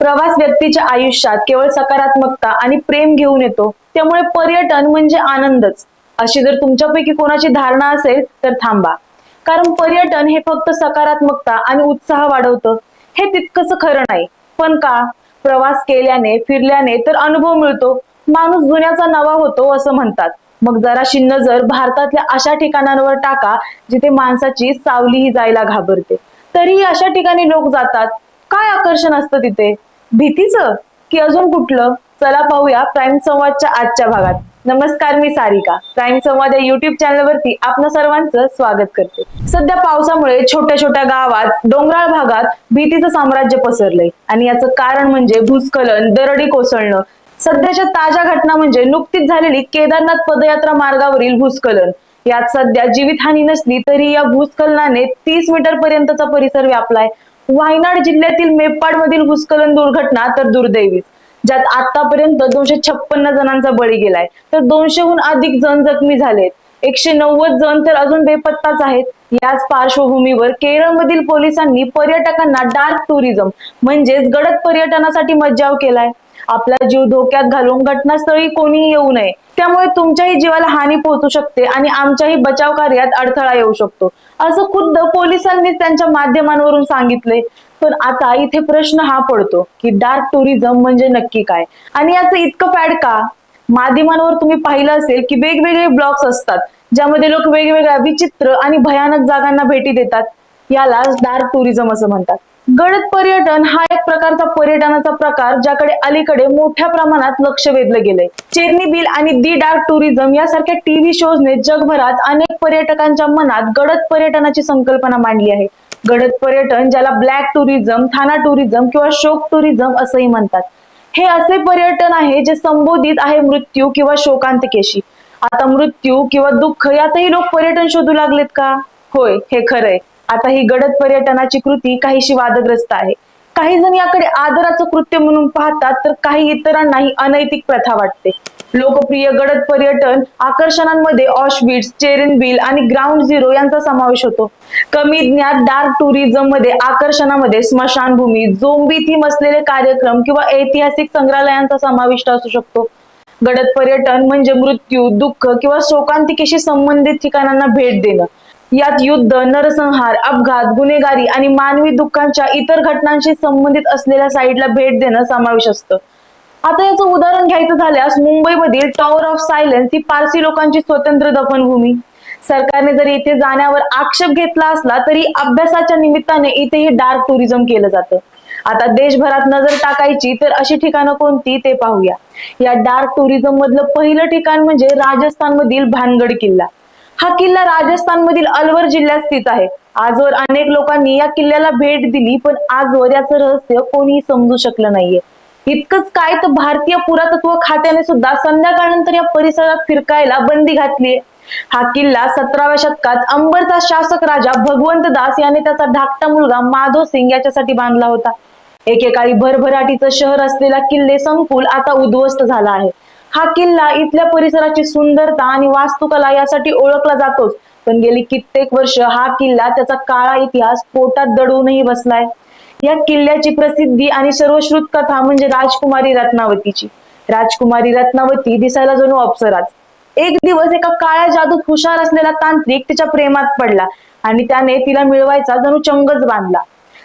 प्रवास व्यक्तीच्या आयुष्यात केवळ सकारात्मकता आणि प्रेम घेऊन येतो. त्यामुळे पर्यटन म्हणजे आनंदच. अशी जर तुमच्यापैकी कोणाची धारणा असेल तर थांबा. कारण पर्यटन हे फक्त सकारात्मकता आणि उत्साह वाढवतं. हे तितकंच खरं नाही. पण का? प्रवास केल्याने फिरल्याने तर अनुभव मिळतो. माणूस जुन्याचा नवा होतो असं म्हणतात. मग जराशी नजर भारतातल्या अशा ठिकाणांवर टाका जिथे माणसाची सावलीही जायला घाबरते. तरीही अशा ठिकाणी लोक जातात. काय आकर्षण असतं तिथे? भीतीचं की अजून कुठलं? चला पाहूया प्राईम संवादच्या आजच्या भागात. नमस्कार मी सारिका. प्राईम संवाद या युट्यूब चॅनलवरती आपलं सर्वांचं स्वागत करते. सध्या पावसामुळे छोट्या छोट्या गावात डोंगराळ भागात भीतीचं साम्राज्य पसरलंय. आणि याचं कारण म्हणजे भूस्खलन दरडी कोसळणं. सध्याच्या ताज्या घटना म्हणजे नुकतीच झालेली केदारनाथ पदयात्रा मार्गावरील भूस्खलन. यात सध्या जीवितहानी नसली तरी या भूस्खलनाने तीस मीटर पर्यंतचा परिसर व्यापलाय. वायनाड जिल्ह्यातील मेप्पाड मधील भूस्खलन दुर्घटना तर दुर्दैवीच ज्यात आतापर्यंत दोनशे छप्पन्न जणांचा बळी गेलाय. तर दोनशेहून अधिक जण जखमी झालेत. एकशे नव्वद जण तर अजून बेपत्ताच आहेत. याच पार्श्वभूमीवर केरळमधील पोलिसांनी पर्यटकांना डार्क टुरिझम म्हणजेच गडद पर्यटनासाठी मज्जाव केलाय. आपला जीव धोक्यात घालून घटनास्थळी कोणीही येऊ नये. त्यामुळे तुमच्याही जीवाला हानी पोहोचू शकते आणि आमच्याही बचाव कार्यात अडथळा येऊ शकतो. असं खुद्द पोलिसांनी त्यांच्या माध्यमांवरून सांगितले. पण आता इथे प्रश्न हा पडतो की डार्क टुरिझम म्हणजे नक्की काय? आणि याचं इतकं फॅड का? माध्यमांवर तुम्ही पाहिलं असेल की वेगवेगळे ब्लॉग्स असतात ज्यामध्ये लोक वेगवेगळ्या विचित्र आणि भयानक जागांना भेटी देतात. याला डार्क टुरिझम असं म्हणतात. गडद पर्यटन हा एक प्रकारचा पर्यटनाचा प्रकार ज्याकडे अलीकडे मोठ्या प्रमाणात लक्ष वेधलं गेलंय. चेरनीबिल आणि दी डार्क टुरिझम यासारख्या टीव्ही शोजने जगभरात अनेक पर्यटकांच्या मनात गडद पर्यटनाची संकल्पना मांडली आहे. गडद पर्यटन ज्याला ब्लॅक टुरिझम थाना टुरिझम किंवा शोक टुरिझम असंही म्हणतात. हे असे पर्यटन आहे जे संबोधित आहे मृत्यू किंवा शोकांतिकेशी. आता मृत्यू किंवा दुःख यातही लोक पर्यटन शोधू लागलेत का? होय हे खरंय. आता ही गडद पर्यटनाची कृती काहीशी वादग्रस्त आहे. काही जण याकडे आदराचं कृत्य म्हणून पाहतात तर काही इतरांना ही अनैतिक प्रथा वाटते. लोकप्रिय गडद पर्यटन आकर्षणांमध्ये ऑशविट्स चेरेनबिल आणि ग्राउंड झिरो यांचा समावेश होतो. कमी ज्ञात डार्क टुरिझममध्ये आकर्षणामध्ये स्मशानभूमी जोंबी थीम असलेले कार्यक्रम किंवा ऐतिहासिक संग्रहालयांचा समाविष्ट असू शकतो. गडद पर्यटन म्हणजे मृत्यू दुःख किंवा शोकांतिकेशी संबंधित ठिकाणांना भेट देणं. यात युद्ध नरसंहार अपघात गुन्हेगारी आणि मानवी दुःखांच्या इतर घटनांशी संबंधित असलेल्या साईडला भेट देणं समावेश असतं. आता याचं उदाहरण घ्यायचं झाल्यास मुंबईमधील टॉवर ऑफ सायलेन्स ही पारसी लोकांची स्वतंत्र दफनभूमी. सरकारने जरी इथे जाण्यावर आक्षेप घेतला असला तरी अभ्यासाच्या निमित्ताने इथेही डार्क टुरिझम केलं जातं. आता देशभरात नजर टाकायची तर अशी ठिकाणं कोणती ते पाहूया. या डार्क टुरिझम मधलं पहिलं ठिकाण म्हणजे राजस्थान मधील भानगड किल्ला. हा किल्ला राजस्थान मधील अलवर जिल्ह्यात स्थित आहे. आजवर अनेक लोकांनी या किल्ल्याला भेट दिली पण आजवर याचं रहस्य कोणीही समजू शकलं नाहीये. इतकंच काय तर भारतीय पुरातत्व खात्याने सुद्धा संध्याकाळनंतर या परिसरात फिरकायला बंदी घातलीये. हा किल्ला सतराव्या शतकात अंबरचा शासक राजा भगवंत दास याने त्याचा धाकटा मुलगा माधव सिंग याच्यासाठी बांधला होता. एकेकाळी भरभराटीचं शहर असलेला किल्ले संकुल आता उद्ध्वस्त झाला आहे. हा किल्ला इथल्या परिसराची सुंदरता आणि वास्तुकला यासाठी ओळखला जातोच. पण गेली कित्येक वर्ष हा किल्ला त्याचा काळा इतिहास पोटात दडवूनही बसलाय. या किल्ल्याची प्रसिद्धी आणि सर्वश्रुत कथा म्हणजे राजकुमारी रत्नावतीची. राजकुमारी रत्नावती दिसायला जणू अप्सराच. एक दिवस एका काळ्या जादूत हुशार असलेला तांत्रिक तिच्या प्रेमात पडला आणि त्याने तिला मिळवायचा जणू चंगच बांधला.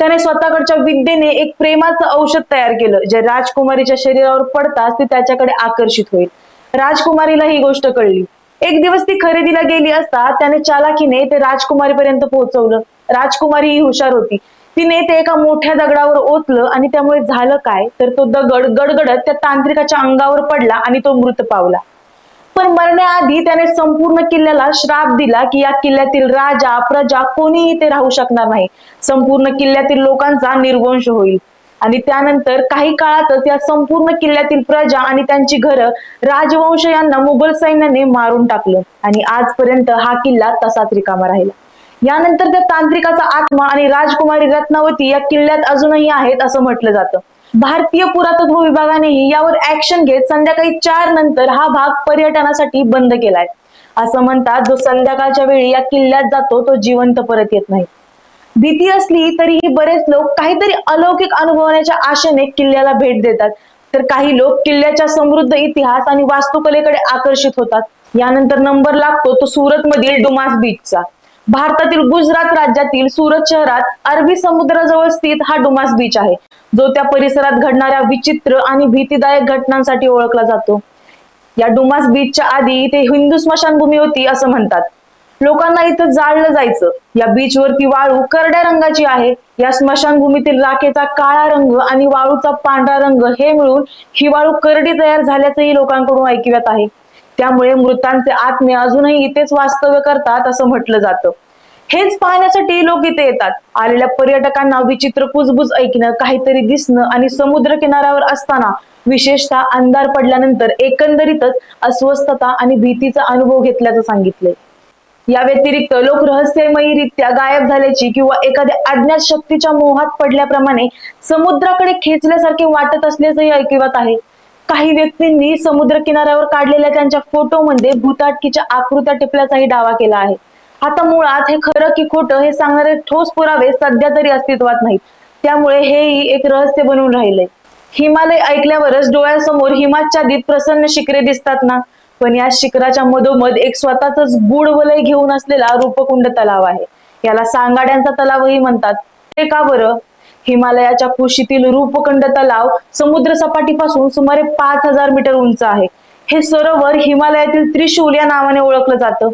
त्याने स्वतःकडच्या विद्येने एक प्रेमाचं औषध तयार केलं. जे राजकुमारीच्या शरीरावर पडताच ती त्याच्याकडे आकर्षित होईल. राजकुमारीला ही गोष्ट कळली. एक दिवस ती खरेदीला गेली असता त्याने चालाकीने ते राजकुमारीपर्यंत पोहोचवलं. राजकुमारी ही हुशार होती. तिने ते एका मोठ्या दगडावर ओतलं आणि त्यामुळे झालं काय? तर तो दगड गडगडत त्या तांत्रिकाच्या अंगावर पडला आणि तो मृत पावला. पण मरण्याआधी त्याने संपूर्ण किल्ल्याला श्राप दिला की या किल्ल्यातील राजा प्रजा कोणीही ते राहू शकणार नाही. संपूर्ण किल्ल्यातील लोकांचा निर्वंश होईल. आणि त्यानंतर काही काळातच या संपूर्ण किल्ल्यातील प्रजा आणि त्यांची घरं राजवंश यांना मुघल सैन्याने मारून टाकलं. आणि आजपर्यंत हा किल्ला तसाच रिकामा राहिला. यानंतर त्या तांत्रिकाचा आत्मा आणि राजकुमारी रत्नावती या किल्ल्यात अजूनही आहेत असं म्हटलं जातं. भारतीय पुरातत्व विभागानेही यावर ऍक्शन घेत संध्याकाळी चार नंतर हा भाग पर्यटनासाठी बंद केलाय. असं म्हणतात जो संध्याकाळच्या वेळी या किल्ल्यात जातो तो जिवंत परत येत नाही. भीती असली तरीही बरेच लोक काहीतरी अलौकिक अनुभवण्याच्या आशेने किल्ल्याला भेट देतात. तर काही लोक किल्ल्याच्या समृद्ध इतिहास आणि वास्तुकलेकडे आकर्षित होतात. यानंतर नंबर लागतो तो सुरत मधील डुमास बीचचा भारतातील गुजरात राज्यातील सुरत शहरात अरबी समुद्राजवळ स्थित हा डुमास बीच आहे. जो त्या परिसरात घडणाऱ्या विचित्र आणि भीतीदायक घटनांसाठी ओळखला जातो. या डुमास बीचच्या आधी इथे हिंदू स्मशानभूमी होती असं म्हणतात. लोकांना इथं जाळलं जायचं. या बीचवरती वाळू करड्या रंगाची आहे. या स्मशानभूमीतील राखेचा काळा रंग आणि वाळूचा पांढरा रंग हे मिळून ही वाळू करडी तयार झाल्याचंही लोकांकडून ऐकव्यात आहे. त्यामुळे मृतांचे आत्मे अजूनही इथेच वास्तव्य करतात असं म्हटलं जातं. हेच पाहण्यासाठी लोक इथे येतात. आलेल्या पर्यटकांना विचित्र कुजबुज ऐकणं काहीतरी दिसणं आणि समुद्र किनाऱ्यावर असताना विशेषतः अंधार पडल्यानंतर एकंदरीतच अस्वस्थता आणि भीतीचा अनुभव घेतल्याचं सांगितलंय. या व्यतिरिक्त लोक रहस्यमयीरित्या गायब झाल्याची किंवा एखाद्या अज्ञात शक्तीच्या मोहात पडल्याप्रमाणे समुद्राकडे खेचल्यासारखे वाटत असल्याचंही ऐकिवत आहे. काही व्यक्तींनी समुद्र किनाऱ्यावर काढलेल्या त्यांच्या फोटोमध्ये भूताटकीच्या आकृत्या टिपल्याचाही दावा केला आहे. आता मुळात हे खरं की खोटं हे सांगणारे ठोस पुरावे सध्या तरी अस्तित्वात नाहीत. त्यामुळे हेही एक रहस्य बनून राहिलंय. हिमालय ऐकल्यावरच डोळ्यासमोर हिमाच्छादित प्रसन्न शिखरे दिसतात ना? पण या शिखराच्या मधोमध एक स्वतःच गूढ वलय घेऊन असलेला रूपकुंड तलाव आहे. याला सांगाड्यांचा तलावही म्हणतात. ते का बरं? हिमालयाच्या कुशीतील रूपखंड तलाव समुद्र सपाटीपासून सुमारे पाच हजार मीटर उंच आहे. हे सरोवर हिमालयातील त्रिशूल या नावाने ओळखलं जातं.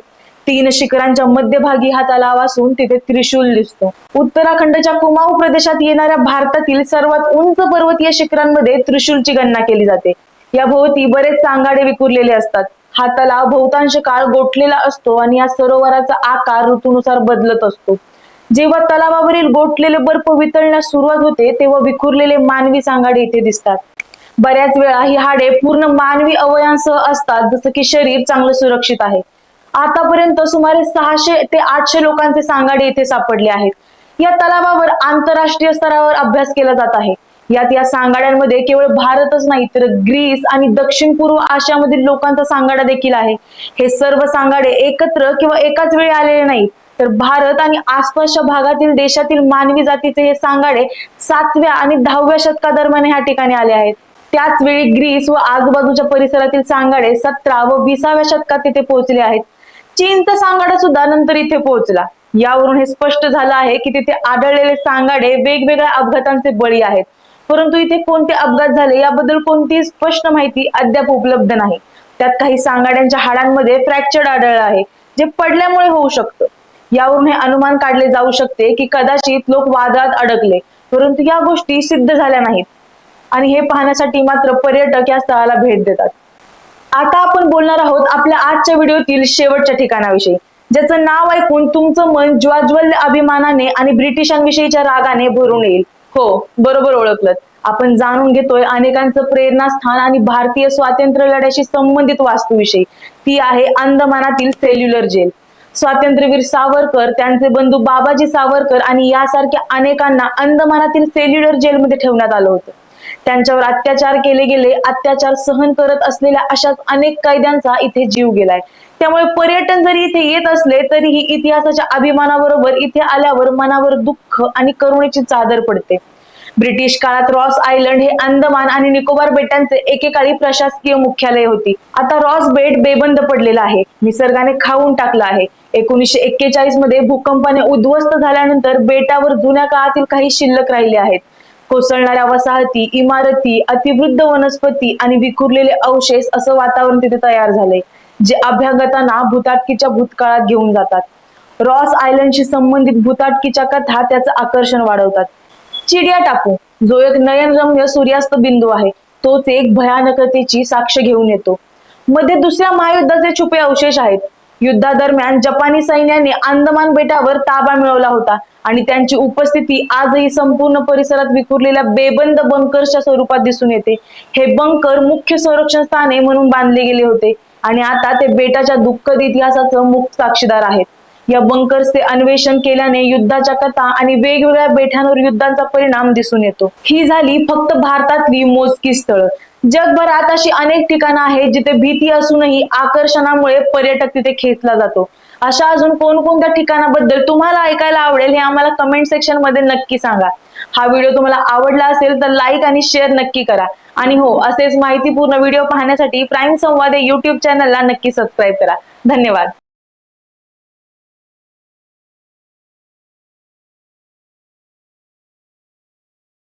तीन शिखरांच्या मध्यभागी हा तलाव असून तिथे त्रिशूल दिसतो. उत्तराखंडच्या कुमाऊ प्रदेशात येणाऱ्या भारतातील सर्वात उंच पर्वतीय शिखरांमध्ये त्रिशूलची गणना केली जाते. या भोवती बरेच सांगाडे विखुरलेले असतात. हा तलाव बहुतांश काळ गोठलेला असतो आणि या सरोवराचा आकार ऋतूनुसार बदलत असतो. जेव्हा तलावावरील गोठलेले बर्फ वितळण्यास सुरुवात होते तेव्हा विखुरलेले मानवी सांगाडे इथे दिसतात. बऱ्याच वेळा ही हाडे पूर्ण मानवी अवयांसह असतात जसं की शरीर चांगलं सुरक्षित आहे. आतापर्यंत सुमारे सहाशे ते आठशे लोकांचे सांगाडे इथे सापडले आहेत. या तलावावर आंतरराष्ट्रीय स्तरावर अभ्यास केला जात आहे. यात या सांगाड्यांमध्ये केवळ भारतच नाही तर ग्रीस आणि दक्षिण पूर्व आशियामधील लोकांचा सांगाडा देखील आहे. हे सर्व सांगाडे एकत्र किंवा एकाच वेळी आलेले नाहीत. तर भारत आणि आसपासच्या भागातील देशातील मानवी जातीचे हे सांगाडे सातव्या आणि दहाव्या शतकादरम्यान ह्या ठिकाणी आले आहेत. त्याच वेळी ग्रीस व आजूबाजूच्या परिसरातील सांगाडे सतरा व विसाव्या शतकात तिथे पोहोचले आहेत. चीनचा सांगाडा सुद्धा नंतर इथे पोहोचला. यावरून हे स्पष्ट झालं आहे की तिथे आढळलेले सांगाडे वेगवेगळ्या अपघातांचे बळी आहेत. परंतु इथे कोणते अपघात झाले याबद्दल कोणतीही स्पष्ट माहिती अद्याप उपलब्ध नाही. त्यात काही सांगाड्यांच्या हाडांमध्ये फ्रॅक्चर आढळलं आहे जे पडल्यामुळे होऊ शकतं. यावरून हे अनुमान काढले जाऊ शकते की कदाचित लोक वादात अडकले. परंतु या गोष्टी सिद्ध झाल्या नाहीत. आणि हे पाहण्यासाठी मात्र पर्यटक या स्थळाला भेट देतात. आता आपण बोलणार आहोत आपल्या आजच्या व्हिडिओतील शेवटच्या ठिकाणाविषयी ज्याचं नाव ऐकून तुमचं मन ज्वाज्वल्य अभिमानाने आणि ब्रिटिशांविषयीच्या रागाने भरून येईल. हो बरोबर ओळखलं आपण जाणून घेतोय अनेकांचं प्रेरणास्थान आणि भारतीय स्वातंत्र्य लढ्याशी संबंधित वास्तूविषयी. ती आहे अंदमानातील सेल्युलर जेल. स्वातंत्र्यवीर सावरकर त्यांचे बंधू बाबाजी सावरकर आणि यासारख्या अनेकांना अंदमानातील सेल्युलर जेलमध्ये ठेवण्यात आलं होतं. त्यांच्यावर अत्याचार केले गेले अत्याचार सहन करत असलेल्या अशाच अनेक कैद्यांचा इथे जीव गेलाय. त्यामुळे पर्यटन जरी इथे येत असले तरीही इतिहासाच्या अभिमानाबरोबर इथे आल्यावर मनावर दुःख आणि करुणेची चादर पडते. ब्रिटिश काळात रॉस आयलंड हे अंदमान आणि निकोबार बेटांचे एकेकाळी प्रशासकीय मुख्यालय होती. आता रॉस बेट बेबंद पडलेला आहे. निसर्गाने खाऊन टाकलं आहे. एकोणीसशे एक्केचाळीसमध्ये भूकंपाने उद्ध्वस्त झाल्यानंतर बेटावर जुन्या काळातील काही शिल्लक राहिले आहेत. कोसळणाऱ्या वसाहती इमारती अतिवृद्ध वनस्पती आणि विखुरलेले अवशेष असं वातावरण तिथे तयार झालंय जे अभ्यागतांना भूताटकीच्या भूतकाळात घेऊन जातात. रॉस आयलंडशी संबंधित भूताटकीच्या कथा त्याचं आकर्षण वाढवतात. चिडिया टापू जो एक नयनरम्य सूर्यास्त बिंदू आहे तोच एक भयानकतेची साक्ष घेऊन येतो. मध्ये दुसऱ्या महायुद्धाचे छुपे अवशेष आहेत. युद्धादरम्यान जपानी सैन्याने अंदमान बेटावर ताबा मिळवला होता आणि त्यांची उपस्थिती आजही संपूर्ण परिसरात विखुरलेल्या बेबंद बंकर्सच्या स्वरूपात दिसून येते. हे बंकर मुख्य संरक्षण स्थाने म्हणून बांधले गेले होते आणि आता ते बेटाच्या दुःखद इतिहासाचं मुख साक्षीदार आहेत. या बंकर्सचे अन्वेषण केल्याने युद्धाच्या कथा आणि वेगवेगळ्या बेठांवर युद्धांचा परिणाम दिसून येतो. ही झाली फक्त भारतातली मोजकी स्थळं. जगभरात अशी अनेक ठिकाणं आहेत जिथे भीती असूनही आकर्षणामुळे पर्यटक तिथे खेचला जातो. अशा अजून कोणकोणत्या ठिकाणाबद्दल तुम्हाला ऐकायला आवडेल हे आम्हाला कमेंट सेक्शनमध्ये नक्की सांगा. हा व्हिडिओ तुम्हाला आवडला असेल तर लाईक आणि शेअर नक्की करा. आणि हो असेच माहितीपूर्ण व्हिडिओ पाहण्यासाठी प्राईम संवाद या युट्यूब चॅनलला नक्की सबस्क्राईब करा. धन्यवाद.